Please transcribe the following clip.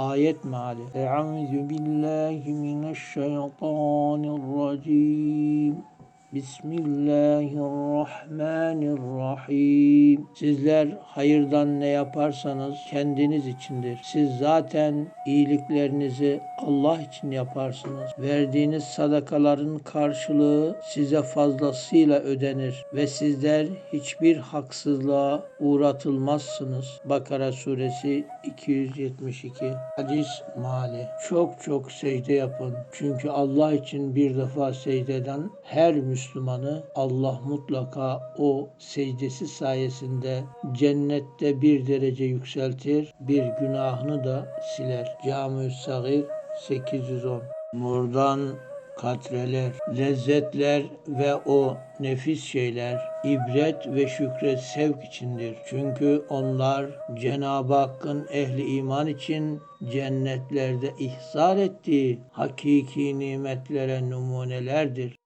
Ayet meali. Euzu billahi mineşşeytanirracim. Bismillahirrahmanirrahim. Sizler hayırdan ne yaparsanız kendiniz içindir. Siz zaten iyiliklerinizi Allah için yaparsınız. Verdiğiniz sadakaların karşılığı size fazlasıyla ödenir ve sizler hiçbir haksızlığa uğratılmazsınız. Bakara suresi 272 Hadis mali. Çok çok secde yapın. Çünkü Allah için bir defa secde her Müslümanı Allah mutlaka o secdesi sayesinde cennette bir derece yükseltir, bir günahını da siler. Cami-ü Sagir 810 Buradan katreler, lezzetler ve o nefis şeyler ibret ve şükre sevk içindir. Çünkü onlar Cenab-ı Hakk'ın ehli iman için cennetlerde ihsar ettiği hakiki nimetlere numunelerdir.